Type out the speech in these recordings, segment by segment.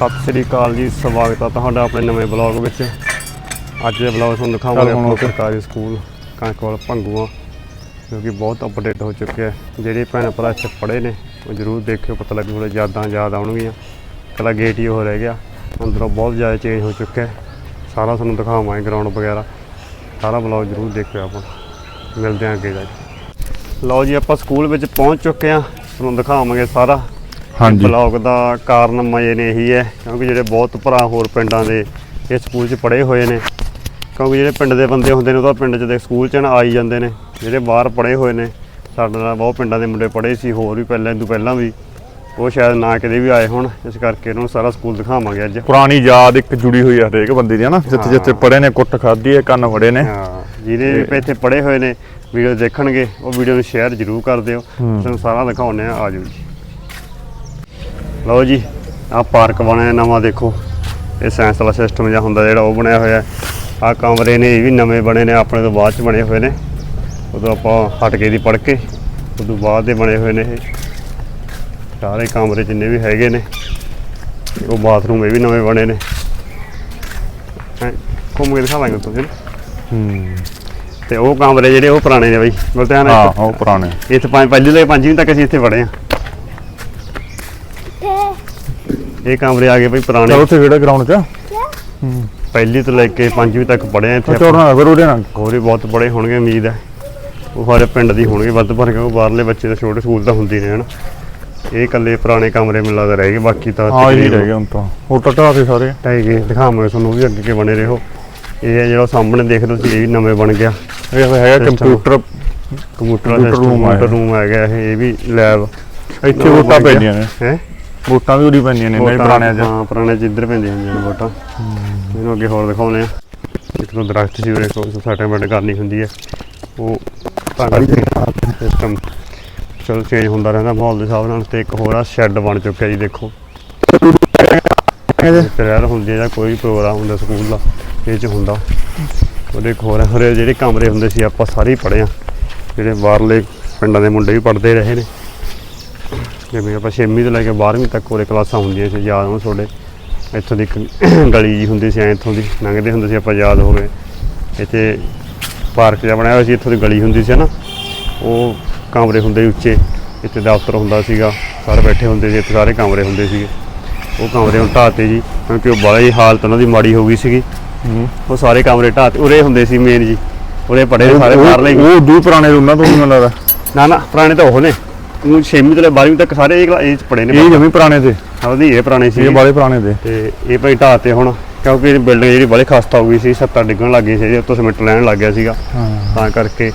ਸਤਿ ਸ੍ਰੀ ਅਕਾਲ ਜੀ ਸਵਾਗਤ ਹੈ ਤੁਹਾਡਾ ਆਪਣੇ ਨਵੇਂ ਬਲੌਗ ਵਿੱਚ। ਅੱਜ ਦੇ ਬਲੌਗ ਤੁਹਾਨੂੰ ਦਿਖਾਵਾਂਗੇ ਆਪਣਾ। ਸਰਕਾਰੀ ਸਕੂਲ ਕਣਕਵਾਲ ਭੰਗੂਆ ਜੋ ਕਿ ਬਹੁਤ ਅਪਡੇਟ ਹੋ ਚੁੱਕਿਆ ਹੈ। ਜਿਹੜੇ ਭੈਣ ਭਰਾ ਇੱਥੇ ਪੜ੍ਹੇ ਨੇ ਉਹ ਜ਼ਰੂਰ ਦੇਖਿਓ ਪਤਾ ਲੱਗੂ ਥੋੜੇ ਯਾਦਾਂ ਯਾਦ ਆਉਣਗੀਆਂ। ਕੱਲਾ ਗੇਟ ਹੀ ਉਹ ਰਹਿ ਗਿਆ ਅੰਦਰੋਂ ਬਹੁਤ ਜ਼ਿਆਦਾ ਚੇਂਜ ਹੋ ਚੁੱਕਿਆ ਹੈ। ਸਾਰਾ ਤੁਹਾਨੂੰ ਦਿਖਾਵਾਂਗੇ ਗਰਾਊਂਡ ਵਗੈਰਾ। ਸਾਰਾ ਬਲੌਗ ਜ਼ਰੂਰ ਦੇਖਿਓ ਆਪਾਂ। ਮਿਲਦੇ ਹਾਂ ਅੱਗੇ ਜਾ ਕੇ। ਲਓ ਜੀ ਆਪਾਂ ਸਕੂਲ ਵਿੱਚ ਪਹੁੰਚ ਚੁੱਕੇ ਹਾਂ। ਤੁਹਾਨੂੰ ਦਿਖਾਵਾਂਗੇ ਸਾਰਾ। ਹਾਂਜੀ। ਬਲੌਗ ਦਾ ਕਾਰਨ ਮਜੇ ਨੇ ਇਹੀ ਹੈ ਕਿਉਂਕਿ ਜਿਹੜੇ ਬਹੁਤ ਭਰਾ ਹੋਰ ਪਿੰਡਾਂ ਦੇ ਇਸ ਸਕੂਲ 'ਚ ਪੜ੍ਹੇ ਹੋਏ ਨੇ ਕਿਉਂਕਿ ਜਿਹੜੇ ਪਿੰਡ ਦੇ ਬੰਦੇ ਹੁੰਦੇ ਨੇ ਉਹ ਤਾਂ ਪਿੰਡ 'ਚ ਦੇ ਸਕੂਲ 'ਚ ਨਾ ਆਈ ਜਾਂਦੇ ਨੇ ਜਿਹੜੇ ਬਾਹਰ ਪੜ੍ਹੇ ਹੋਏ ਨੇ ਸਾਡੇ ਨਾਲ ਬਹੁਤ ਪਿੰਡਾਂ ਦੇ ਮੁੰਡੇ ਪੜ੍ਹੇ ਸੀ ਹੋਰ ਵੀ ਪਹਿਲਾਂ ਤੋਂ ਪਹਿਲਾਂ ਵੀ ਉਹ ਸ਼ਾਇਦ ਨਾ ਕਿਤੇ ਵੀ ਆਏ ਹੋਣ ਇਸ ਕਰਕੇ ਇਹਨਾਂ ਨੂੰ ਸਾਰਾ ਸਕੂਲ ਦਿਖਾਵਾਂਗੇ ਅੱਜ। ਪੁਰਾਣੀ ਯਾਦ ਇੱਕ ਜੁੜੀ ਹੋਈ ਆ ਹਰੇਕ ਬੰਦੇ ਦੀ ਹਨਾ? ਜਿੱਥੇ ਜਿੱਥੇ ਪੜੇ ਨੇ ਕੁੱਟ ਖਾਧੀ ਹੈ ਕੰਨ ਫੜੇ ਨੇ। ਹਾਂ ਜਿਹਦੇ ਵੀ ਇੱਥੇ ਪੜ੍ਹੇ ਹੋਏ ਨੇ ਵੀਡੀਓ ਦੇਖਣਗੇ ਉਹ ਵੀਡੀਓ ਨੂੰ ਸ਼ੇਅਰ ਜ਼ਰੂਰ ਕਰ ਦਿਓ। ਤੁਹਾਨੂੰ ਸਾਰਾ ਦਿਖਾਉਂਦੇ ਆ ਆਜੋ ਜੀ। ਲਓ ਜੀ ਆਹ ਪਾਰਕ ਬਣਿਆ ਨਵਾਂ ਦੇਖੋ। ਇਹ ਸਾਇੰਸ ਵਾਲਾ ਸਿਸਟਮ ਜਿਹਾ ਹੁੰਦਾ ਜਿਹੜਾ ਉਹ ਬਣਿਆ ਹੋਇਆ ਆਹ ਕਮਰੇ ਨੇ ਇਹ ਵੀ ਨਵੇਂ ਬਣੇ ਨੇ ਆਪਣੇ ਤੋਂ ਬਾਅਦ ਚ ਬਣੇ ਹੋਏ ਨੇ। ਉਦੋਂ ਆਪਾਂ ਹਟ ਗਏ ਦੀ ਪੜ੍ਹ ਕੇ ਉਦੋਂ ਬਾਅਦ ਦੇ ਬਣੇ ਹੋਏ ਨੇ ਇਹ। ਸਾਰੇ ਕਮਰੇ ਜਿੰਨੇ ਵੀ ਹੈਗੇ ਨੇ ਉਹ ਬਾਥਰੂਮ ਇਹ ਵੀ ਨਵੇਂ ਬਣੇ ਨੇ। ਘੁੰਮ ਕੇ ਦਿਖਾਵਾਂਗੇ ਤੁਹਾਨੂੰ ਹੂੰ। ਤੇ ਉਹ ਕਮਰੇ ਜਿਹੜੇ ਉਹ ਪੁਰਾਣੇ ਨੇ ਬਈ ਗੁਲਤਿਆਨ ਹਾਂ ਉਹ ਪੁਰਾਣੇ। ਇੱਥੇ ਪੰਜ ਪਹਿਲੀ ਪੰਜਵੀਂ ਤੱਕ ਅਸੀਂ ਇੱਥੇ ਪੜ੍ਹੇ ਆ ਇਹ ਕਮਰੇ ਆ ਗਏ ਬਈ ਪੁਰਾਣੇ। ਚਲੋ ਉੱਥੇ ਕਿਹੜਾ ਗਰਾਊਂਡ 'ਚ। ਪਹਿਲੀ ਤੋਂ ਲੈ ਕੇ ਪੰਜਵੀਂ ਤੱਕ ਪੜ੍ਹੇ ਆ ਇੱਥੇ। ਚੋੜਨਾ ਫਿਰ ਉਹਦੇ ਨਾਲ। ਹੋਰ ਵੀ ਬਹੁਤ ਬੜੇ ਹੋਣਗੇ ਉਮੀਦ ਹੈ। ਉਹ ਸਾਰੇ ਪਿੰਡ ਦੀ ਹੋਣਗੇ ਵੱਧ ਭਰ ਕੇ ਉਹ ਬਾਹਰਲੇ ਬੱਚੇ ਤਾਂ ਛੋਟੇ ਸਕੂਲ ਤਾਂ ਹੁੰਦੇ ਨੇ ਹਨ। ਇਹ ਇਕੱਲੇ ਪੁਰਾਣੇ ਕਮਰੇ ਮੈਨੂੰ ਲੱਗਦਾ ਰਹਿ ਗਏ ਬਾਕੀ ਤਾਂ ਹਾਂ ਤਕਰੀਬਨ ਰਹਿ ਗਏ ਹੁਣ ਤਾਂ। ਉਹ ਟਟਾ ਤੇ ਸਾਰੇ। ਢਾਈ ਗਏ ਦਿਖਾਵਾਂਗੇ ਤੁਹਾਨੂੰ ਵੀ ਅੱਗੇ ਕੇ ਬਣੇ ਰਹੋ। ਇਹ ਹੈ ਜਿਹੜਾ ਸਾਹਮਣੇ ਦੇਖਦੇ ਹੋ ਤੁਸੀਂ ਇਹ ਵੀ ਨਵੇਂ ਬਣ ਗਿਆ। ਇਹ ਹੈਗਾ। ਕੰਪਿਊਟਰ ਕੰਪਿਊਟਰ ਰੂਮ ਆ ਇਹ। ਰੂਮ ਹੈਗਾ ਇਹ ਇਹ ਵੀ ਲੈਬ ਇੱਥੇ ਵੋਟਾਂ ਪੈਂਦੀਆਂ ਨੇ। ਹੈ? ਵੋਟਾਂ ਵੀ ਉਰੀ ਪੈਂਦੀਆਂ ਨੇ ਨਹੀਂ ਪੁਰਾਣਿਆਂ 'ਚ। ਹਾਂ ਪੁਰਾਣੇ ਚ ਇੱਧਰ ਪੈਂਦੀਆਂ ਹੁੰਦੀਆਂ ਨੇ ਵੋਟਾਂ। ਇਹਨੂੰ ਅੱਗੇ ਹੋਰ ਦਿਖਾਉਣੇ ਆ ਇੱਕ ਤੋਂ ਦਰਖਤ ਸੀ ਉਰੇ ਕੋਈ ਸੈਟਲਮੈਂਟ ਕਰਨੀ ਹੁੰਦੀ ਹੈ। ਉਹ ਤਾਂ ਸਿਸਟਮ ਚਲੋ ਚੇਂਜ ਹੁੰਦਾ ਰਹਿੰਦਾ ਮਾਹੌਲ ਦੇ ਹਿਸਾਬ ਨਾਲ ਤੇ ਇੱਕ ਹੋਰ ਆ ਸ਼ੈੱਡ ਬਣ ਚੁੱਕਿਆ ਜੀ ਦੇਖੋ। ਪ੍ਰੇਅਰ ਹੁੰਦੀ ਹੈ ਜਾਂ ਕੋਈ ਪ੍ਰੋਗਰਾਮ ਹੁੰਦਾ ਸਕੂਲ ਦਾ ਇਹ ਚ ਹੁੰਦਾ। ਉਹਦੇ ਇੱਕ ਹੋਰ ਹਰੇ ਜਿਹੜੇ ਕਮਰੇ ਹੁੰਦੇ ਸੀ ਆਪਾਂ ਸਾਰੇ ਹੀ ਪੜ੍ਹੇ ਆ। ਜਿਹੜੇ ਬਾਹਰਲੇ ਪਿੰਡਾਂ ਦੇ ਮੁੰਡੇ ਵੀ ਪੜ੍ਹਦੇ ਰਹੇ ਨੇ। ਜਿਵੇਂ ਆਪਾਂ 6ਵੀਂ ਤੋਂ ਲੈ ਕੇ 12ਵੀਂ ਤੱਕ ਉਹਦੇ ਕਲਾਸਾਂ ਹੁੰਦੀਆਂ ਸੀ ਯਾਦ ਹੋਣ ਤੁਹਾਡੇ। ਇੱਥੋਂ ਦੀ ਇੱਕ ਗਲੀ ਜੀ ਹੁੰਦੀ ਸੀ ਐ ਇੱਥੋਂ ਦੀ ਲੰਘਦੇ ਹੁੰਦੇ ਸੀ ਆਪਾਂ ਯਾਦ ਹੋਵੇ। ਇੱਥੇ ਪਾਰਕ ਜਿਹਾ ਬਣਾਇਆ ਹੋਇਆ ਸੀ ਇੱਥੋਂ ਦੀ ਗਲੀ ਹੁੰਦੀ ਸੀ ਨਾ ਉਹ ਕਮਰੇ ਹੁੰਦੇ ਉੱਚੇ ਇੱਥੇ ਦਫ਼ਤਰ ਹੁੰਦਾ ਸੀਗਾ ਸਾਰੇ ਬੈਠੇ ਹੁੰਦੇ ਸੀ ਇੱਥੇ ਸਾਰੇ ਕਮਰੇ ਹੁੰਦੇ ਸੀਗੇ। ਉਹ ਕਮਰੇ ਹੁਣ ਢਾਤੇ ਜੀ ਕਿਉਂਕਿ ਉਹ ਬੜੀ ਹਾਲਤ ਉਹਨਾਂ ਦੀ ਮਾੜੀ ਹੋ ਗਈ ਸੀਗੀ। ਉਹ ਸਾਰੇ ਕਮਰੇ ਢਾਤੇ ਉਰੇ ਹੁੰਦੇ ਸੀ ਮੇਨ ਜੀ। ਉਰੇ ਪੜੇ ਸਾਰੇ ਬਾਹਰਲੇ ਹੀ। ਉਹ ਦੂ ਪੁਰਾਣੇ ਉਹਨਾਂ ਤੋਂ ਵੀ ਮੈਨੂੰ ਲੱਗਦਾ। ਨਾ ਨਾ ਪੁਰਾਣੇ ਤਾਂ ਉਹ ਨੇ। ਉਹ 6ਵੀਂ ਤੋਂ ਲੈ 12ਵੀਂ ਤੱਕ ਸਾਰੇ ਇਹ ਕਲਾ- ਇਹ ਚ ਪੜੇ ਨੇ ਇਹ ਜਮੀ ਪੁਰਾਣੇ ਤੇ ਉਹਦੀ ਇਹ ਪੁਰਾਣੇ ਸੀ। ਇਹ ਬਾਲੇ ਪੁਰਾਣੇ ਤੇ ਤੇ ਇਹ ਭਾਈ ਢਾਹ ਤੇ ਹੁਣ ਕਿਉਂਕਿ ਇਹ ਬਿਲਡਿੰਗ ਜਿਹੜੀ ਬੜੀ ਖਸਤਾ ਹੋ ਗਈ ਸੀ ਸੱਤਾਂ ਡਿੱਗਣ ਲੱਗ ਗਈ ਸੀ ਉੱਤੋਂ ਸਿਮੈਂਟ ਲੈਣ ਲੱਗ ਗਿਆ ਸੀਗਾ। ਹਾਂ। ਤਾਂ ਕਰਕੇ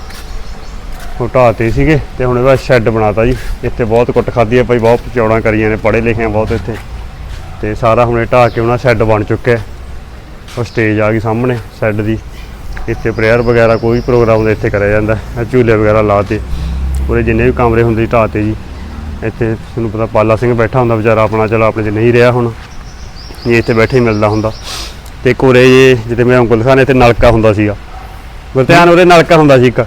ਉਹ ਢਾਹ ਤੇ ਸੀਗੇ ਤੇ ਹੁਣ ਇਹਦਾ ਸ਼ੈੱਡ ਬਣਾਤਾ ਜੀ। ਇੱਥੇ ਬਹੁਤ ਕੁੱਟ ਖਾਦੀ ਹੈ ਭਾਈ ਬਹੁਤ ਚੌੜਾਂ ਕਰੀਆਂ ਨੇ ਪੜ੍ਹੇ ਲਿਖੇ ਆ ਬਹੁਤ ਇੱਥੇ। ਤੇ ਸਾਰਾ ਹੁਣ ਇਹ ਢਾਹ ਕੇ ਉਹਨਾਂ ਸ਼ੈੱਡ ਬਣ ਚੁੱਕਿਆ ਹੈ। ਉਹ ਸਟੇਜ ਆ ਗਈ ਸਾਹਮਣੇ ਸ਼ੈੱਡ ਦੀ। ਇੱਥੇ ਪ੍ਰੇਅਰ ਵਗੈਰਾ ਕੋਈ ਪ੍ਰੋਗਰਾਮ ਦਾ ਇੱਥੇ ਕਰਿਆ ਜਾਂਦਾ ਹੈ। ਝੂਲੇ ਵਗੈਰਾ ਲਾਤੇ ਪੂਰੇ ਜਿੰਨੇ ਵੀ ਕਮਰੇ ਹੁੰਦੇ ਸੀ ਢਾਹ ਤੇ ਜੀ ਇੱਥੇ ਤੁਹਾਨੂੰ ਪਤਾ ਪਾਲਾ ਸਿੰਘ ਬੈਠਾ ਹੁੰਦਾ ਵਿਚਾਰਾ ਆਪਣਾ ਚਲੋ ਆਪਣੇ 'ਚ ਨਹੀਂ ਰਿਹਾ ਹੁਣ ਇਹ ਇੱਥੇ ਬੈਠੇ ਹੀ ਮਿਲਦਾ ਹੁੰਦਾ। ਤੇ ਕੋਰੇ ਜੇ ਜਿੱਥੇ ਮੈਂ ਉਂਗਲ ਖਾਨੇ ਇੱਥੇ ਨਲਕਾ ਹੁੰਦਾ ਸੀਗਾ। ਗੁਰਧਿਆਨ ਉਰੇ ਨਲਕਾ ਹੁੰਦਾ ਸੀ ਇੱਕ।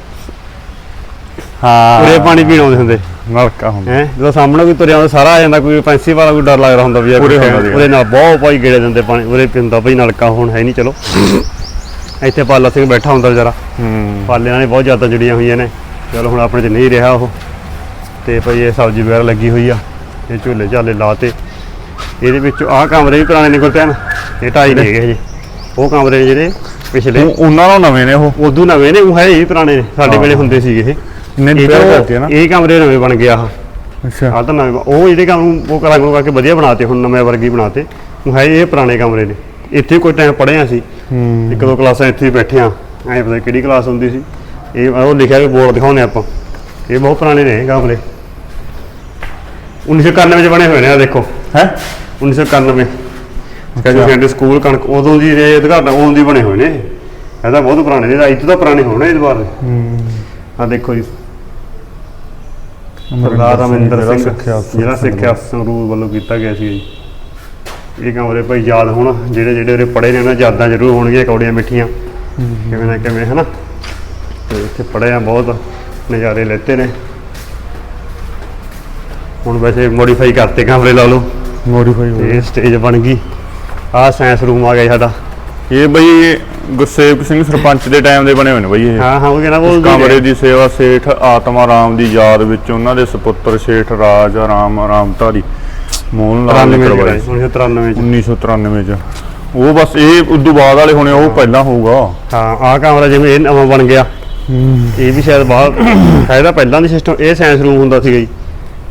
ਹਾਂ। ਉਰੇ ਪਾਣੀ ਪੀਣ ਆਉਂਦੇ ਹੁੰਦੇ। ਨਲਕਾ ਹੁੰਦਾ। ਹੈ ਜਦੋਂ ਸਾਹਮਣੇ ਕੋਈ ਤੁਰਿਆ ਹੁੰਦਾ ਸਾਰਾ ਆ ਜਾਂਦਾ ਕੋਈ ਪੈਂਸੀ ਵਾਲਾ ਕੋਈ ਡਰ ਲੱਗਦਾ ਹੁੰਦਾ ਵੀ ਯਾਰ ਉਰੇ ਕਿੱਥੇ- ਹੁੰਦਾ ਸੀਗਾ। ਉਰੇ ਨਾਲ ਬਹੁਤ ਭਾਈ ਗੇੜੇ ਦਿੰਦੇ ਪਾਣੀ ਉਰੇ ਪਿੰਦਾ ਭਾਈ ਨਲਕਾ ਹੁਣ ਹੈ ਨਹੀਂ ਚਲੋ। ਇੱਥੇ ਪਾਲਾ ਸਿੰਘ ਬੈਠਾ ਹੁੰਦਾ ਵਿਚਾਰਾ। ਹੂੰ। ਪਾਲੇ ਨਾਲ ਬਹੁਤ ਜ਼ਿਆਦਾ ਜੁੜੀਆਂ ਹੋਈਆਂ ਨੇ। ਚਲੋ ਹੁਣ ਆਪਣੇ 'ਚ ਨਹੀਂ ਰਿਹਾ ਉਹ। ਤੇ ਭਈ ਇਹ ਸਬਜ਼ੀ ਵਗੈਰਾ ਲੱਗੀ ਹੋਈ ਆ। ਇਹ ਝੋਲੇ ਝਾਲੇ ਲਾਤੇ। ਇਹਦੇ ਵਿੱਚ ਆਹ ਕਮਰੇ ਵੀ ਪੁਰਾਣੇ ਨੇ ਗੁਰਤਿਆਨ ਇਹ ਢਾਈ ਨਹੀਂ ਹੈਗੇ ਹਜੇ। ਉਹ ਕਮਰੇ ਜਿਹੜੇ ਪਿਛਲੇ। ਉਹ- ਉਹਨਾਂ ਨਾਲ ਨਵੇਂ ਨੇ ਉਹ। ਉਦੋਂ ਨਵੇਂ ਨੇ ਉਹ ਹੈ ਹੀ ਪੁਰਾਣੇ ਨੇ। ਸਾਡੇ। ਵੇਲੇ ਹੁੰਦੇ ਸੀਗੇ ਇਹ। ਇਹ ਰਿਪੇਅਰ ਤਾਂ ਕਰਤੀ ਹੈ ਨਾ। ਇਹ ਕਮਰੇ ਨਵੇਂ ਬਣ ਗਿਆ ਆਹ ਅੱਛਾ। ਆਹ ਤਾਂ ਨਵੇਂ ਉਹ ਜਿਹੜੇ ਕੰਮ ਉਹ ਕਰਾਂ ਨੂੰ ਕਰਕੇ ਵਧੀਆ ਬਣਾਤੇ ਹੁਣ ਨਵੇਂ ਵਰਗੀ ਬਣਾਤੇ। ਉਹ ਹੈ ਇਹ ਪੁਰਾਣੇ ਕਮਰੇ ਨੇ। ਇੱਥੇ ਕੋਈ ਟਾਈਮ ਪੜ੍ਹੇ ਹੂੰ। ਇੱਕ ਦੋ ਕਲਾਸਾਂ ਇੱਥੇ ਬੈਠੇ ਆ। ਐਂ ਪਤਾ ਕਿਹੜੀ ਕਲਾਸ ਹੁੰਦੀ ਸੀ। ਇਹ ਉਹ ਲਿਖਿਆ ਵੀ ਬੋਰਡ ਦਿਖਾਉਂਦੇ ਆਪਾਂ। ਇਹ ਬਹੁਤ ਪੁਰਾਣੇ ਨੇ ਕਮਰੇ 1991 ਵਿੱਚ ਬਣੇ ਹੋਏ ਨੇ ਆ ਦੇਖੋ। ਹੈ? 1991 ਕਹਿੰਦੇ ਸੈਂਟਰ ਸਕੂਲ ਕਣਕ ਉਦੋਂ ਦੀ ਇਹ ਉਦਘਾਟਨ ਉਦੋਂ ਦੀ ਬਣੇ ਹੋਏ ਨੇ। ਇਹ ਤਾਂ ਬਹੁਤ ਪੁਰਾਣੇ ਨੇ ਇੱਥੇ ਤਾਂ ਪੁਰਾਣੇ ਹੋਣੇ ਇਸ ਵਾਰ ਆ ਦੇਖੋ ਜੀ। ਸਰਦਾਰ ਅਮਰਿੰਦਰ ਸਿੰਘ ਜਿਹੜਾ ਸਿੱਖਿਆ ਸੰਗਰੂਰ ਵੱਲੋਂ ਕੀਤਾ ਗਿਆ ਸੀ ਜੀ। ਇਹ ਕਮਰੇ ਭਾਈ ਯਾਦ ਹੋਣ ਜਿਹੜੇ ਜਿਹੜੇ ਉਰੇ ਪੜੇ ਨੇ ਉਹਨਾਂ ਯਾਦਾਂ ਜ਼ਰੂਰ ਹੋਣਗੀਆਂ ਕੌੜੀਆਂ ਮਿੱਠੀਆਂ। ਕਿਵੇਂ ਨਾ ਕਿਵੇਂ ਹਨਾ? ਤੇ ਇੱਥੇ ਪੜੇ ਆ ਬਹੁਤ ਨਜ਼ਾਰੇ ਲੈਤੇ ਨੇ। ਹੁਣ ਵੈਸੇ ਮੋਡੀਫਾਈ ਕਰਤੇ ਕਮਰੇ ਲਾ ਲਓ। ਮੋਡੀਫਾਈ ਹੋ ਤੇ ਸਟੇਜ ਬਣ ਗਈ। ਆਹ ਸਾਇੰਸ ਰੂਮ ਆ ਗਿਆ ਸਾਡਾ। ਇਹ ਬਈ ਗੁਰਸੇਵਕ ਸਿੰਘ ਸਰਪੰਚ ਦੇ ਟਾਈਮ ਦੇ ਬਣੇ ਹੋਏ ਨੇ ਬਈ ਇਹ। ਹਾਂ ਹਾਂ ਉਹ ਕਹਿੰਦਾ ਉਹ ਕਮਰੇ ਦੀ ਸੇਵਾ ਸੇਠ ਆਤਮਾ ਰਾਮ ਦੀ ਯਾਦ ਵਿੱਚ ਉਹਨਾਂ ਦੇ ਸੁਪੁੱਤਰ ਸੇਠ ਰਾਜ ਰਾਮ ਰਾਮਧਾਰੀ ਮੋਹਨ ਲਾਲ 93 ਨੇ ਕਰਵਾਈ ਕਰਾਈ 1993 ਚ। 1993 ਚ। ਉਹ ਬਸ ਇਹ ਉਦੋਂ ਬਾਅਦ ਵਾਲੇ ਹੋਣੇ ਉਹ ਪਹਿਲਾਂ ਹੋਊਗਾ। ਹਾਂ ਆਹ ਕਮਰਾ ਜਿਵੇਂ ਇਹ ਨਵਾਂ ਬਣ ਗਿਆ। ਇਹ ਵੀ ਸ਼ਾਇਦ ਬਾਹਰ ਹੈ ਇਹਦਾ ਪਹਿਲਾਂ ਦੀ ਸਿਸਟਮ ਇਹ ਸਾਇੰਸ ਰੂਮ ਹੁੰਦਾ ਸੀਗਾ ਜੀ।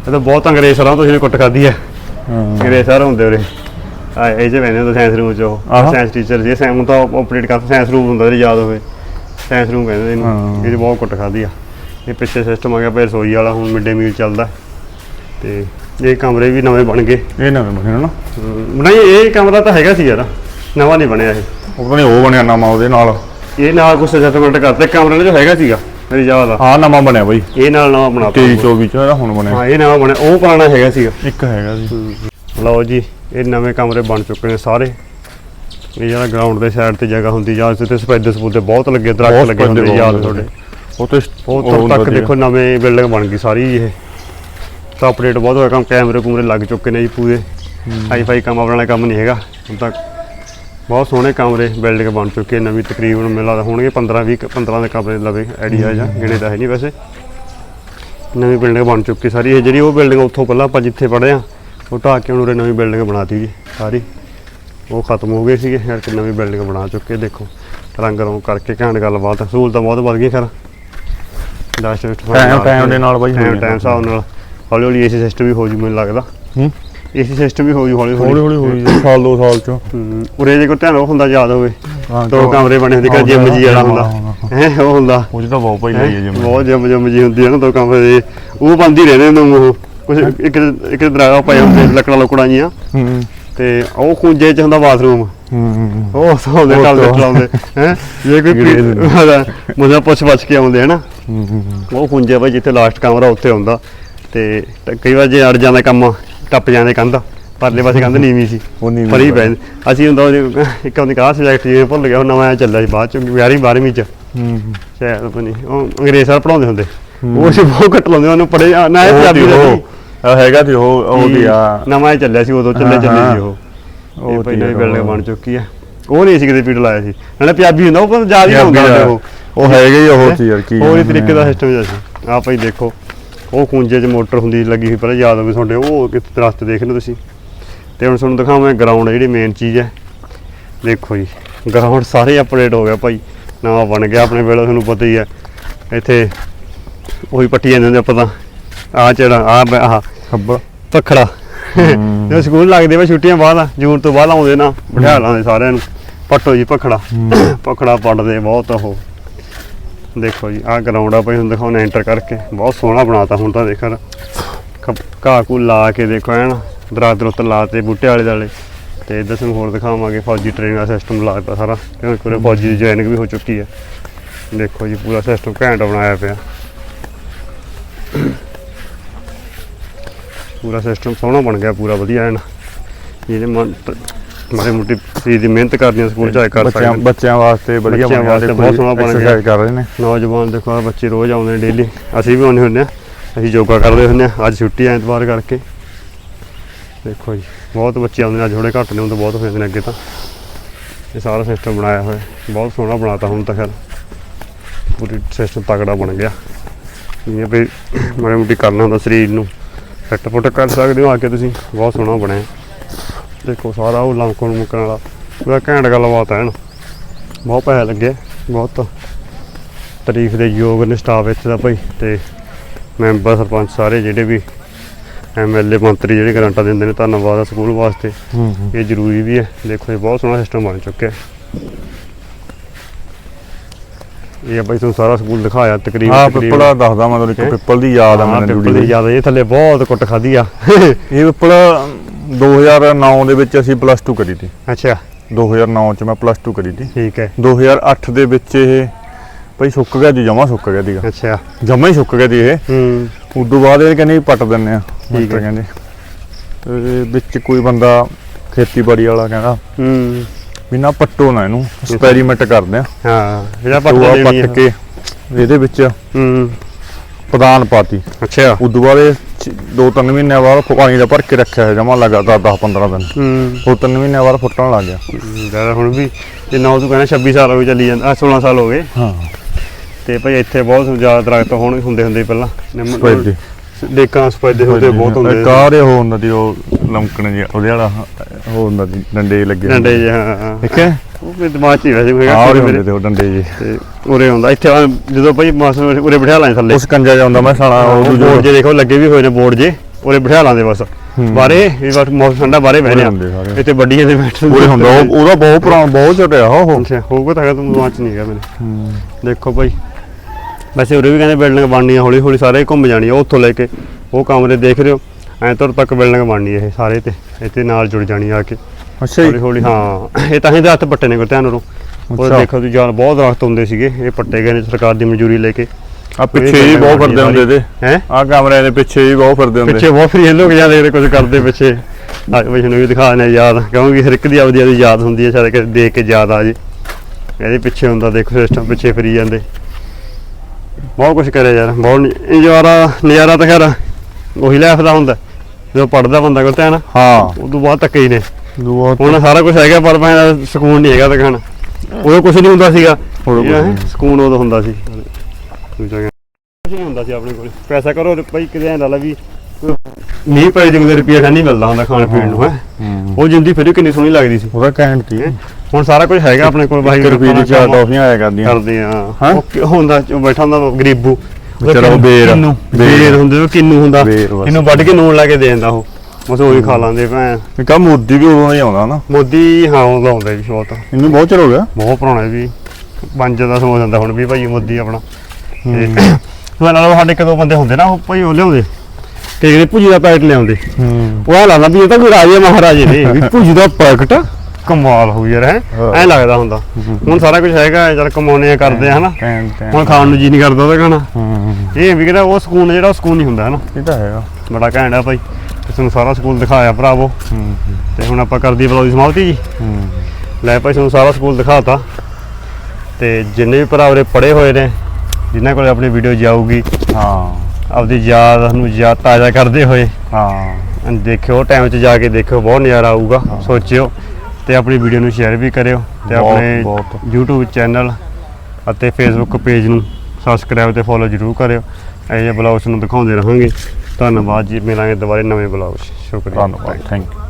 ਇਹ ਤਾਂ ਬਹੁਤ ਅੰਗਰੇਜ਼ ਸਰਾਂ ਤੋਂ ਜਿਹਨੇ ਕੁੱਟ ਖਾਧੀ ਆ। ਅੰਗਰੇਜ਼ ਸਰ ਹੁੰਦੇ ਉਰੇ। ਆ ਇਹ ਜੇ ਬੈਨੇ ਤਾਂ ਸਾਇੰਸ ਰੂਮ ਚ ਉਹ। ਸਾਇੰਸ ਟੀਚਰ ਸੀ। ਸਾਇੰਸ ਤਾਂ ਆਪਰੇਟ ਕਰਦਾ। ਸਾਇੰਸ ਰੂਮ ਹੁੰਦਾ ਜੇ ਯਾਦ ਹੋਵੇ। ਸਾਇੰਸ ਰੂਮ ਕਹਿੰਦੇ ਇਹਨੂੰ। ਹਾਂ। ਇਹ 'ਚ ਬਹੁਤ ਕੁੱਟ ਖਾਧੀ ਆ। ਇਹ ਪਿੱਛੇ ਸਿਸਟਮ ਆ ਗਿਆ ਭਾਈ ਰਸੋਈ ਵਾਲਾ ਹੁਣ ਮਿਡ ਡੇ ਮੀਲ ਚੱਲਦਾ। ਤੇ ਇਹ ਕਮਰੇ ਵੀ ਨਵੇਂ ਬਣ ਗਏ। ਇਹ ਨਵੇਂ ਬਣੇ ਨੇ ਨਾ ਨਹੀਂ ਇਹ ਕਮਰਾ ਤਾਂ ਹੈਗਾ ਸੀ ਯਾਰ। ਨਵਾਂ ਨਹੀਂ ਬਣਿਆ ਇਹ। ਉਹ ਨਹੀਂ ਉਹ ਬਣਿਆ ਨਵਾਂ ਉਹਦੇ ਨਾਲ। ਇਹ ਨਾਲ ਕੁਛ ਸੈਟਲਮੈਂਟ ਕਰਤੇ ਕਮਰੇ ਨੇ ਜੋ ਹੈਗਾ ਸੀਗਾ ਮੇਰੀ ਯਾਦ ਆ। ਹਾਂ ਨਵਾਂ ਬਣਿਆ ਬਈ। ਇਹ ਨਾਲ ਨਵਾਂ 23 24 ਚ ਇਹਦਾ ਹੁਣ ਬਣਿਆ। ਹਾਂ ਇਹ ਨਵਾਂ ਬਣਿਆ। ਉਹ ਪੁਰਾਣਾ ਹੈਗਾ ਸੀਗਾ। ਇੱਕ ਹੈਗਾ ਸੀ। ਲਓ ਜੀ ਇਹ ਨਵੇਂ ਕਮਰੇ ਬਣ ਚੁੱਕੇ ਨੇ ਸਾਰੇ। ਇਹ ਜਿਹੜਾ ਗਰਾਊਂਡ ਦੇ ਸਾਈਡ ਤੇ ਜਗ੍ਹਾ ਹੁੰਦੀ ਜਾਂ ਤੇ ਸਪੈਦੇ ਸਪੂਦੇ ਬਹੁਤ ਲੱਗੇ ਦਰਖਤ ਲੱਗੇ ਹੁੰਦੇ ਯਾਦ ਤੁਹਾਡੇ। ਉਹ ਤੇ ਉਹ ਤੱਕ ਦੇਖੋ ਨਵੇਂ ਬਿਲਡਿੰਗ ਬਣ ਗਈ ਸਾਰੀ ਇਹ। ਤਾਂ ਅਪਡੇਟ ਬਹੁਤ ਹੋਇਆ ਕੰਮ ਕੈਮਰੇ ਕੁਮਰੇ ਲੱਗ ਚੁੱਕੇ ਨੇ ਜੀ ਪੂਰੇ। ਹਾਈ ਫਾਈ ਕੰਮ ਵਾਲਾ ਕੰਮ ਨਹੀਂ ਹੈਗਾ। ਹੁਣ ਤੱਕ ਬਹੁਤ ਸੋਹਣੇ ਕਮਰੇ ਬਿਲਡਿੰਗ ਬਣ ਚੁੱਕੇ ਨਵੀਂ ਤਕਰੀਬਨ ਮੈਨੂੰ ਲੱਗਦਾ ਹੋਣਗੇ 15 20 15 ਦੇ ਕਮਰੇ ਲਵੇ ਆਈਡੀਆ ਜਾਂ ਗਿਣੇ ਤਾਂ ਹੈ ਨਹੀਂ ਵੈਸੇ। ਨਵੀਂ ਬਿਲਡਿੰਗ ਬਣ ਚੁੱਕੀ ਸਾਰੀ ਇਹ ਜਿਹੜੀ ਉਹ ਬਿਲਡਿੰਗ ਉੱਥੋਂ ਪਹਿਲਾਂ ਆਪਾਂ ਜਿੱਥੇ ਪੜ੍ਹੇ ਆ ਉਹ ਢਾਹ ਕੇ ਉਰੇ ਨਵੀਂ ਬਿਲਡਿੰਗ ਬਣਾਤੀ ਜੀ ਸਾਰੀ। ਉਹ ਖਤਮ ਹੋ ਗਏ ਸੀਗੇ ਯਾਰ ਕਿ ਨਵੀਂ ਬਿਲਡਿੰਗ ਬਣਾ ਚੁੱਕੇ ਦੇਖੋ। ਰੰਗ ਰੋਂ ਕਰਕੇ ਘੈਂਟ ਗੱਲਬਾਤ ਸਹੂਲਤਾਂ ਬਹੁਤ ਵੱਧ ਗਈਆਂ ਖਰ। ਲਾਸਟ ਟਾਈਮ ਟਾਈਮ ਦੇ ਨਾਲ ਬਾਈ ਟਾਈਮ ਟਾਈਮ ਹਿਸਾਬ ਨਾਲ ਹੌਲੀ ਹੌਲੀ ਏਸੀ ਸਿਸਟਮ ਵੀ ਹੋ ਜੂ ਮੈਨੂੰ ਲੱਗਦਾ। ਹੂੰ। ਏਸੀ ਸਿਸਟਮ ਹੋ ਜੂ ਹੌਲੀ ਹੌਲੀ। ਹੌਲੀ ਹੋਈ ਜਾਊ, ਸਾਲ ਦੋ ਸਾਲ ਚ। ਹੂੰ, ਉਰੇ ਜੇ ਕੋਈ ਧਿਆਨ ਉਹ ਹੁੰਦਾ ਯਾਦ ਹੋਵੇ ਹਾਂ, ਦੋ। ਕਮਰੇ ਬਣੇ ਹੁੰਦੇ ਕਿ ਹਾਂ, ਜਿਮ ਜੀ ਵਾਲਾ ਹਾਂ, ਹੁੰਦਾ। ਹਾਂ, ਹਾਂ। ਹੈ। ਉਹ ਹੁੰਦਾ। ਉਹ ਤਾਂ ਬਹੁਤ ਭਾਈ ਹੈਂ? ਲਈ ਹੈ ਜਿਵੇਂ। ਬਹੁਤ ਜਿਮ ਜਿਮ ਜੀ ਹੁੰਦੀ ਹੈ ਨਾ ਦੋ ਕਮਰੇ ਦੇ। ਉਹ ਬੰਦੀ ਰਹਿੰਦੇ ਹੁੰਦੇ ਉਹ। ਕੁਝ ਇੱਕ ਇੱਕ ਦਰਾਗਾ ਪਏ ਹੁੰਦੇ ਲੱਕੜਾਂ ਲੁਕੜਾਂ ਜੀਆਂ। ਹੂੰ। ਤੇ ਉਹ ਖੁੰਝੇ ਚ ਹੁੰਦਾ ਬਾਥਰੂਮ। ਹੂੰ ਉਹ ਸੌਂਦੇ ਉਹ ਟਲਦੇ ਤਾਂ- ਟਲਾਉਂਦੇ ਹੈ? ਜੇ ਕੋਈ ਅੰਗਰੇਜ਼ ਮੁੰਡਾ ਪੁੱਛ ਪੁੱਛ ਕੇ ਆਉਂਦੇ ਹਨਾ? ਹੂੰ ਉਹ ਖੁੰਝੇ ਭਾਈ ਜਿੱਥੇ ਲਾਸਟ ਕਮਰਾ ਉੱਥੇ ਹੁੰਦਾ। ਤੇ ਟ- ਕਈ ਵਾਰ ਜੇ ਅੜ ਜਾਂਦਾ ਕੰਮ ਟੱਪ ਜਾਂਦੇ ਕੰਧ ਪਰਲੇ ਪਾਸੇ ਕੰਧ ਨੀਵੀਂ ਸੀ। ਉਹ ਨੀਵੀਂ ਪਰੀ ਪੈ ਪੈ ਅਸੀਂ ਹੁੰਦਾ ਇੱਕ ਉਹਦੀ ਕਾਹ ਸਬਜੈਕਟ ਜਿਵੇਂ ਭੁੱਲ ਗਿਆ ਉਹ ਨਵਾਂ ਚੱਲਿਆ ਸੀ ਬਾਅਦ ਚ 11ਵੀਂ 12ਵੀਂ ਚ। ਹੂੰ ਸ਼ਾਇਦ ਪਤਾ ਨਹੀਂ ਉਹ ਅੰਗਰੇਜ਼ ਸਰ ਪੜਾਉਂਦੇ ਹੁੰਦੇ। ਉਹ ਸੀ ਬਹੁਤ ਘੱਟ ਲਾਉਂਦੇ ਉਹਨੂੰ ਪੜੇ ਨਾ ਇਹ ਉਹ ਪੰਜਾਬੀ ਦੀ ਦਾ ਸੀ। ਉਹ ਹੈਗਾ ਤੇ ਉਹ ਉਹ ਦੀ ਆ। ਨਵਾਂ ਹੀ ਚੱਲਿਆ ਸੀ ਉਦੋਂ ਚੱਲੇ ਹਾਂ, ਚੱਲੇ ਹਾਂ। ਸੀ ਉਹ ਉਹ ਉਹ ਪਹਿਲਾਂ ਹੀ ਬਿਲਡਿੰਗ ਬਣ ਚੁੱਕੀ ਆ। ਉਹ ਨਹੀਂ ਸੀ ਕਿਤੇ ਪੀੜ ਲਾਇਆ ਸੀ। ਨਾਲੇ ਪੰਜਾਬੀ ਹੁੰਦਾ ਉਹ ਪਰ ਜ਼ਿਆਦਾ ਹੀ ਹੁੰਦਾ ਪੰਜਾਬੀ ਉਹ। ਉਹ ਹੈਗਾ ਹੀ ਉਹ ਸੀ ਯਾਰ ਕੀ ਹੋਰ ਹੀ ਤਰੀਕੇ ਦਾ। ਸਿਸਟਮ ਜਿਹਾ ਸੀ। ਆਹ ਭਾਈ ਦੇਖੋ ਉਹ ਖੂੰਜੇ 'ਚ ਮੋਟਰ ਹੁੰਦੀ ਲੱਗੀ ਹੋਈ ਪਹਿਲਾਂ ਯਾਦ ਹੋਵੇ ਤੁਹਾਡੇ ਉਹ ਕਿਤੇ ਰਸਤੇ ਦੇਖ ਲਓ ਤੁਸੀਂ? ਤੇ ਹੁਣ ਤੁਹਾਨੂੰ ਦਿਖਾਵਾਂ ਗਰਾਊਂਡ ਜਿਹੜੀ ਮੇਨ ਚੀਜ਼ ਹੈ ਦੇਖੋ ਜੀ ਗਰਾਊਂਡ ਸਾਰੇ ਅਪਡੇਟ ਹੋ ਗਿਆ ਭਾਈ। ਨਵਾਂ ਬਣ ਗਿਆ ਆਪਣੇ ਵੇਲੇ ਤੁਹਾਨੂੰ ਪਤਾ ਹੀ ਹੈ ਇੱਥੇ ਉਹੀ ਪੱਟੀ ਜਾਂਦੇ ਹੁੰਦੇ ਆਪਾਂ ਤਾਂ। ਆਹ ਜਿਹੜਾ ਆਹ ਆਹ ਖੱਬਲ ਪਖੜਾ। ਜਦੋਂ ਸਕੂਲ ਲੱਗਦੇ ਵਾ ਛੁੱਟੀਆਂ ਬਾਅਦ ਆ, ਜੂਨ ਤੋਂ ਬਾਅਦ ਆਉਂਦੇ ਨਾ ਬਿਠਾ ਲਾਉਂਦੇ ਸਾਰਿਆਂ ਨੂੰ। ਪੱਟੋ ਜੀ ਪਖੜਾ। ਪਖੜਾ ਪੱਟਦੇ ਬਹੁਤ ਉਹ। ਦੇਖੋ ਜੀ, ਆਹ ਗਰਾਊਂਡ ਆ ਭਾਈ, ਹੁਣ ਦਿਖਾਉਣਾ ਐਂਟਰ ਕਰਕੇ। ਬਹੁਤ ਸੋਹਣਾ ਬਣਾਤਾ ਹੁਣ ਤਾਂ ਦੇਖਣ। ਘਾਹ ਕੂ ਲਾ ਕੇ ਦੇਖੋ ਐਨ ਦਰਖਤ ਦਰੁੱਤ ਲਾਤੇ ਬੂਟੇ ਵਾਲੇ ਦਾਲੇ। ਤੇ ਇੱਧਰ ਤੁਹਾਨੂੰ ਹੋਰ ਦਿਖਾਵਾਂਗੇ, ਫੌਜੀ ਟ੍ਰੇਨਿੰਗ ਦਾ ਸਿਸਟਮ ਲਾਤਾ ਸਾਰਾ। ਕਿਉਂਕਿ ਪੂਰੇ ਫੌਜੀ ਦੀ ਜੁਆਇਨਿੰਗ ਵੀ ਹੋ ਚੁੱਕੀ ਹੈ। ਦੇਖੋ ਜੀ, ਪੂਰਾ ਸਿਸਟਮ ਘੈਂਟ ਬਣਾਇਆ ਪਿਆ। ਪੂਰਾ ਸਿਸਟਮ ਸੋਹਣਾ ਬਣ ਗਿਆ, ਪੂਰਾ ਵਧੀਆ ਐਨ। ਜਿਹਨੇ ਮਨ ਮਾਰੇ ਮੋਟੀ ਚੀਜ਼ ਦੀ ਮਿਹਨਤ ਕਰਨੀ ਆ ਸਕੂਲ ਚ ਆਏ ਕਰ ਬੱਚਿਆਂ ਸਕਦੇ। ਬੱਚਿਆਂ ਵਾਸਤੇ ਵਧੀਆ ਬੱਚਿਆਂ ਬਣਿਆ ਵਾਸਤੇ ਦੇਖੋ ਬਹੁਤ ਸੋਹਣਾ ਬਣ ਗਿਆ। exercise ਕਰ ਰਹੇ ਨੇ। ਨੌਜਵਾਨ ਦੇਖੋ ਆਹ ਬੱਚੇ ਰੋਜ਼ ਆਉਂਦੇ ਨੇ ਡੇਲੀ ਅਸੀਂ ਵੀ ਆਉਂਦੇ ਹੁੰਦੇ ਆ ਅਸੀਂ ਯੋਗਾ ਕਰਦੇ ਹੁੰਦੇ ਆ ਅੱਜ ਛੁੱਟੀ ਐ ਐਤਵਾਰ ਕਰਕੇ। ਦੇਖੋ ਜੀ ਬਹੁਤ ਬੱਚੇ ਆਉਂਦੇ ਨੇ ਅੱਜ ਥੋੜੇ ਘੱਟ ਨੇ ਹੁਣ ਤਾਂ ਬਹੁਤ ਹੋ ਜਾਂਦੇ ਨੇ ਅੱਗੇ ਤਾਂ। ਇਹ ਸਾਰਾ ਸਿਸਟਮ ਬਣਾਇਆ ਹੋਇਆ ਬਹੁਤ ਸੋਹਣਾ ਬਣਾਤਾ ਹੁਣ ਤਾਂ ਖੈਰ। ਪੂਰੀ ਸਿਸਟਮ ਤਕੜਾ ਬਣ ਗਿਆ। ਜਿਵੇਂ ਵੀ ਮਾੜੀ ਮੋਟੀ ਕਰਨਾ ਹੁੰਦਾ ਸਰੀਰ ਨੂੰ ਫਿੱਟ ਫੁੱਟ ਕਰ ਸਕਦੇ ਹੋ ਆ ਕੇ ਤੁਸੀਂ ਬਹੁਤ ਸੋਹਣਾ ਬਣਿਆ। ਦੇਖੋ ਸਾਰਾ ਉਹ ਲੰਕਣ ਮੁੱਕਣ ਵਾਲਾ ਪੂਰਾ ਘੈਂਟ ਗੱਲਬਾਤ ਹੈ ਨਾ ਬਹੁਤ ਪੈਸੇ ਲੱਗੇ ਬਹੁਤ ਤਾਰੀਫ ਦੇ ਯੋਗ ਨੇ ਸਟਾਫ ਇੱਥੇ ਦਾ ਭਾਈ ਤੇ ਮੈਂਬਰ ਸਰਪੰਚ ਸਾਰੇ ਜਿਹੜੇ ਵੀ ਐਮਐਲਏ ਮੰਤਰੀ ਜਿਹੜੇ ਗਰੰਟਾਂ ਦਿੰਦੇ ਨੇ ਧੰਨਵਾਦ ਆ ਸਕੂਲ ਵਾਸਤੇ ਇਹ ਜ਼ਰੂਰੀ ਵੀ ਹੈ ਦੇਖੋ ਇਹ ਬਹੁਤ ਸੋਹਣਾ ਸਿਸਟਮ ਬਣ ਚੁੱਕਿਆ। ਇਹ ਭਾਈ ਤੁਹਾਨੂੰ ਸਾਰਾ ਸਕੂਲ ਦਿਖਾਇਆ ਤਕਰੀਬਨ ਹਾਂ। ਪਿੱਪਲ ਦੱਸਦਾ ਮੈਂ ਤੁਹਾਨੂੰ? ਇੱਕ ਪਿੱਪਲ ਦੀ ਯਾਦ ਆ ਮੈਨੂੰ ਪਿੱਪਲ ਦੀ। ਯਾਦ ਇਹ ਥੱਲੇ ਬਹੁਤ ਕੁੱਟ ਖਾਧੀ ਆ ਇਹ ਪਿੱਪਲ 2009 ਦੇ ਵਿੱਚ ਅਸੀਂ ਪਲੱਸ 2 ਕਰੀ ਤੀ। ਅੱਛਾ। 2009 ਚ ਮੈਂ ਪਲੱਸ 2 ਕਰੀ ਤੀ। ਠੀਕ ਹੈ। 2008 ਦੇ ਵਿੱਚ ਇਹ ਭਈ ਸੁੱਕ ਗਿਆ ਜੀ ਜਮਾ ਸੁੱਕ ਗਿਆ ਸੀਗਾ। ਅੱਛਾ। ਜਮਾ ਹੀ ਸੁੱਕ ਗਿਆ ਸੀ ਇਹ। ਹੂੰ। ਉਦੋਂ ਬਾਅਦ ਇਹ ਕਹਿੰਦੇ ਵੀ ਪੱਟ ਦਿੰਨੇ ਆ ਠੀਕ ਹੈ। ਕਹਿੰਦੇ। ਤੇ ਵਿੱਚ ਕੋਈ ਬੰਦਾ ਖੇਤੀਬਾੜੀ ਵਾਲਾ ਕਹਿੰਦਾ ਹੂੰ। ਵੀ ਨਾ ਪੱਟੋ ਨਾ ਇਹਨੂੰ ਐਕਸਪੈਰੀਮੈਂਟ ਕਰਦੇ ਆ ਹਾਂ ਜਿਹੜਾ ਪੱਟ ਪੱਟ ਕੇ ਇਹਦੇ ਵਿੱਚ ਹੂੰ। ਪ੍ਰਦਾਨ ਪਾਤੀ। ਅੱਛਾ। ਉਦੋਂ ਬਾਅਦ ਇਹ ਦੋ ਤਿੰਨ ਮਹੀਨਿਆਂ ਬਾਅਦ ਪਾਣੀ ਦਾ ਭਰ ਕੇ ਰੱਖਿਆ ਹੈ ਜਮਾ ਲਗਾਤਾਰ 10 15 ਦਿਨ। ਹੂੰ। ਦੋ ਤਿੰਨ ਮਹੀਨਿਆਂ ਬਾਅਦ ਫੁੱਟਣ ਲੱਗ ਗਿਆ। ਜ਼ਿਆਦਾ ਹੁਣ ਵੀ ਜਿੰਨਾ ਉਹ ਤੂੰ ਕਹਿੰਦਾ 26 ਸਾਲ ਹੋ ਗਏ ਚੱਲੀ ਜਾਂਦਾ ਆਹ 16 ਸਾਲ ਹੋ ਗਏ। ਹਾਂ। ਤੇ ਭਾਈ ਇੱਥੇ ਬਹੁਤ ਜ਼ਿਆਦਾ ਦਰਖਤ ਹੋਣ ਹੁੰਦੇ ਹੁੰਦੇ ਪਹਿਲਾਂ। ਨਿੰਮ- ਸਫੈਦੇ। ਡੇਕਾਂ ਸਫੈਦੇ ਹੁੰਦੇ ਬਹੁਤ ਹੁੰਦੇ ਕਾਰੇ ਹੋ ਹੁੰਦਾ ਦੀ ਉਹ ਲੰਕਣ ਜੀ ਉਹਦੇ ਵਾਲਾ ਉਹ ਹੁੰਦਾ ਦੀ ਡੰਡੇ ਲੱਗੇ ਡੰਡੇ ਜਿਹੇ, ਹਾਂ ਹਾਂ। ਦੇਖਿਆ ਉਹ ਮੇਰੇ ਦਿਮਾਗ 'ਚ ਹੀ ਵੈਸੇ ਹੋਏਗਾ ਆਹ ਮੇਰੇ ਤੇ ਉਹ ਡੰਡੇ ਜੀ ਉਰੇ ਹੁੰਦਾ ਇੱਥੇ ਜਦੋਂ ਭਾਈ ਮਾਸ ਉਰੇ ਬਿਠਾ ਲਾਂ ਥੱਲੇ। ਉਸ ਕੰਜਾ ਜਾਂਦਾ ਮੈਂ ਸਾਲਾ ਉਹ ਬੋਰਡ ਜੇ ਦੇਖੋ ਲੱਗੇ ਵੀ ਹੋਏ ਨੇ ਬੋਰਡ ਜੇ ਉਰੇ ਬਿਠਾ ਲਾਂਦੇ ਬਸ। ਬਾਰੇ ਇਹ ਬਸ ਮੌਸਮ ਠੰਡਾ ਬਾਰੇ ਬਹਿ ਉਰੇ ਰਿਹਾ। ਇੱਥੇ ਵੱਡੀਆਂ ਦੇ ਬੈਠ ਪੂਰੇ ਹੁੰਦਾ ਉਹ ਉਹਦਾ ਬਹੁਤ ਪੁਰਾਣਾ ਬਹੁਤ ਛੋਟਿਆ ਉਹ। ਅੱਛਾ ਹੋਊਗਾ ਤਾਂ ਤੁਮ ਦਿਮਾਗ 'ਚ ਨਹੀਂ ਹੈਗਾ ਮੇਰੇ। ਦੇਖੋ ਭਾਈ ਵੈਸੇ ਉਰੇ ਵੀ ਕਹਿੰਦੇ ਬਿਲਡਿੰਗ ਬਣਨੀ ਆ ਹੌਲੀ ਹੌਲੀ ਸਾਰੇ ਘੁੰਮ ਜਾਣੀ ਆ ਉੱਥੋਂ ਲੈ ਕੇ। ਉਹ ਕਮਰੇ ਦੇਖ ਰਹੇ ਹੋ ਐਂ ਤੁਰ ਤੱਕ ਬਿਲਡਿੰਗ ਬਣਨੀ ਇਹ ਸਾਰੇ ਤੇ ਇੱਥੇ ਨਾਲ ਜੁੜ ਜਾਣੀ ਆ ਕੇ। ਅੱਛਾ ਹੌਲੀ ਹੌਲੀ ਹਾਂ ਇਹ ਤਾਂ ਹੀ ਦੇ ਹੱਥ ਪੱਟੇ ਨੇ ਗੁਰਧਿਆਨ ਉਰੋਂ। ਉਹ ਅੱਛਾ। ਦੇਖੋ ਤੁਸੀਂ ਜਾਨ ਬਹੁਤ ਦਰਖਤ ਹੁੰਦੇ ਸੀਗੇ ਇਹ ਪੱਟੇ ਗਏ ਨੇ ਸਰਕਾਰ ਦੀ ਮਨਜ਼ੂਰੀ ਲੈ ਕੇ। ਆ ਪਿੱਛੇ ਵੀ ਬਹੁਤ ਫਿਰਦੇ ਹੁੰਦੇ ਤੇ ਹੈ? ਆ ਕਮਰਿਆਂ ਦੇ ਪਿੱਛੇ ਵੀ ਬਹੁਤ ਫਿਰਦੇ ਹੁੰਦੇ। ਪਿੱਛੇ ਬਹੁਤ ਫਰੀ ਲੋਕ ਜਾਂਦੇ ਨੇ ਕੁਝ ਕਰਦੇ ਪਿੱਛੇ। ਆ ਵਿਸ਼ਨੂੰ ਵੀ ਦਿਖਾ ਨੇ ਯਾਦ। ਕਿਉਂਕਿ ਹਰ ਇੱਕ ਦੀ ਆਪਦੀ ਆਪਦੀ ਯਾਦ ਹੁੰਦੀ ਹੈ ਸ਼ਾਇਦ ਕਿ ਦੇਖ ਕੇ ਯਾਦ ਆ ਜੇ। ਇਹਦੇ ਪਿੱਛੇ ਹੁੰਦਾ ਦੇਖੋ ਸਿਸਟਮ ਪਿੱਛੇ ਫਰੀ ਜਾਂਦੇ। ਬਹੁਤ ਕੁਝ ਕਰਿਆ ਯਾਰ ਬਹੁਤ ਨਜ਼ਾਰਾ ਨਜ਼ਾਰਾ ਤਾਂ ਖੈਰ ਉਹੀ ਲੈਫਦਾ ਹੁੰਦਾ ਜਦੋਂ ਪੜਦਾ ਬੰਦਾ ਕੋਲ ਧਿਆਨ ਹਾਂ। ਉਦੋਂ ਬਾਅਦ ਧੱਕੇ ਹੀ ਨੇ। ਹੁਣ ਸਾਰਾ ਕੁਝ ਹੈਗਾ ਪਰ ਮੈਂ ਸਕੂਨ ਨਹੀਂ ਹੈਗਾ ਦਿਖਾਣ ਉਦੋਂ ਕੁਝ ਨਹੀਂ ਹੁੰਦਾ ਸੀਗਾ। ਸਕੂਨ ਉਦੋਂ ਹੁੰਦਾ ਸੀ। ਕੁਝ ਨਹੀਂ ਹੁੰਦਾ ਸੀ ਆਪਣੇ ਕੋਲ। ਪੈਸਾ ਕਰੋ ਭਾਈ ਕਿਤੇ ਐਂ ਲਾ ਲਾ ਵੀ ਨਹੀਂ ਪਏ ਜਿੰਦੇ ਰੁਪਈਆ ਨਹੀਂ ਮਿਲਦਾ ਹੁੰਦਾ ਖਾਣ ਪੀਣ ਨੂੰ ਹੈ? ਉਹ ਜਿੰਦੀ ਫਿਰ ਕਿੰਨੀ ਸੋਹਣੀ ਲੱਗਦੀ ਸੀ। ਉਹਦਾ ਕਹਿਣ ਤੀ ਹੁਣ ਸਾਰਾ ਕੁਝ ਹੈਗਾ ਆਪਣੇ ਕੋਲ ਬਾਈ 1 ਰੁਪਏ ਦੀ ਚਾਰ ਟੌਫੀਆਂ ਆਇਆ ਕਰਦੀਆਂ। ਕਰਦੇ ਆ ਹਾਂ? ਉਹ ਕੀ ਹੁੰਦਾ ਬੈਠਾ ਹੁੰਦਾ ਗਰੀਬੂ। ਉਹ ਬੇਰ। ਬੇਰ। ਹੁੰਦੇ ਉਹ ਕਿੰਨੂ ਹੁੰਦਾ। ਇਹਨੂੰ ਵੱਢ ਕੇ ਨੂਣ ਲਾ ਕੇ ਦੇ ਦਿੰਦਾ ਉਹ। ਬਸ ਉਹੀ ਖਾ ਲਾਂਦੇ ਭੈਣ। ਆ ਮੋਦੀ ਵੀ ਉਦੋਂ ਹੀ ਆਉਂਦਾ ਨਾ। ਮੋਦੀ ਹਾਂ ਉਹ ਆਉਂਦਾ ਵੀ ਬਹੁਤ। ਇਹਨੂੰ ਬਹੁਤ ਚਿਰ ਹੋ ਗਿਆ। ਬਹੁਤ ਪੁਰਾਣਾ ਵੀ। ਪੰਜ ਦਾ ਸਮਝ ਜਾਂਦਾ ਹੁਣ ਵੀ ਭਾਈ ਮੋਦੀ ਆਪਣਾ। ਮੈਂ ਨਾਲ ਸਾਡੇ ਇੱਕ ਦੋ ਬੰਦੇ ਹੁੰਦੇ ਨਾ ਉਹ ਭਾਈ ਉਹ ਲਿਆਉਂਦੇ। ਤੇ ਜਿਹੜੇ ਭੁਜੀ ਦਾ ਪੈਕਟ ਲਿਆਉਂਦੇ। ਹੂੰ। ਉਹ ਐਂ ਲੱਗਦਾ ਵੀ ਇਹ ਤਾਂ ਕੋਈ ਰਾਜੇ ਮਹਾਰਾਜੇ ਨੇ ਵੀ ਭੁਜੀ ਦਾ ਪੈਕਟ? ਕਮਾਲ ਹੋ ਯਾਰ ਹੈ? ਹਾਂ। ਐਂ ਲੱਗਦਾ ਹੁੰਦਾ। ਹੁਣ ਸਾਰਾ ਕੁਝ ਹੈਗਾ ਚਲ ਕਮਾਉਣੇ ਆ ਕਰਦੇ ਆ ਹਨਾ? ਹੁਣ ਖਾਣ ਨੂੰ ਜੀ ਨਹੀਂ ਕਰਦਾ ਉਹਦਾ ਖਾਣਾ। ਹੂੰ ਇਹ ਵੀ ਕਿਹੜਾ ਉਹ ਸਕੂਨ ਜਿਹੜਾ ਉਹ ਸਕੂਨ ਨਹੀਂ ਹੁੰਦਾ ਹਨਾ? ਇਹ ਤਾਂ ਹੈਗਾ ਬੜਾ ਘੈਂਟ ਆ ਭਾਈ। ਤੇ ਤੁਹਾਨੂੰ ਸਾਰਾ ਸਕੂਲ ਦਿਖਾਇਆ ਭਰਾਵੋ। ਹੂੰ ਤੇ ਹੁਣ ਆਪਾਂ ਕਰਦੀ ਬਲੌਗ ਦੀ ਸਮਾਪਤੀ ਜੀ। ਹੂੰ। ਲੈ ਭਾਈ ਤੁਹਾਨੂੰ ਸਾਰਾ ਸਕੂਲ ਦਿਖਾਤਾ। ਤੇ ਜਿੰਨੇ ਵੀ ਭਰਾ ਉਰੇ ਪੜੇ ਹੋਏ ਨੇ ਜਿਨ੍ਹਾਂ ਕੋਲ ਆਪਣੀ ਵੀਡੀਓ ਜਾਊਗੀ ਹਾਂ। ਆਪਦੀ ਯਾਦ ਨੂੰ ਯਾਦ ਤਾਜ਼ਾ ਕਰਦੇ ਹੋਏ ਹਾਂ। ਦੇਖਿਓ ਟਾਈਮ 'ਚ ਜਾ ਕੇ ਦੇਖਿਓ ਬਹੁਤ ਨਜ਼ਾਰਾ ਆਊਗਾ ਸੋਚਿਓ। ਤੇ ਆਪਣੀ ਵੀਡੀਓ ਨੂੰ ਸ਼ੇਅਰ ਵੀ ਕਰਿਓ ਤੇ ਬਹੁਤ- ਆਪਣੇ। YouTube ਚੈਨਲ ਅਤੇ Facebook ਪੇਜ ਨੂੰ ਸਬਸਕ੍ਰਾਈਬ ਤੇ ਫੋਲੋ ਜ਼ਰੂਰ ਕਰਿਓ। ਇਹ ਜਿਹੇ ਬਲੌਗਸ ਨੂੰ ਦਿਖਾਉਂਦੇ ਰਹਾਂਗੇ। ਧੰਨਵਾਦ ਜੀ। ਮਿਲਾਂਗੇ ਦੁਬਾਰੇ ਨਵੇਂ ਬਲੌਗ ਸ਼ੁਕਰੀਆ। ਧੰਨਵਾਦ। Thank you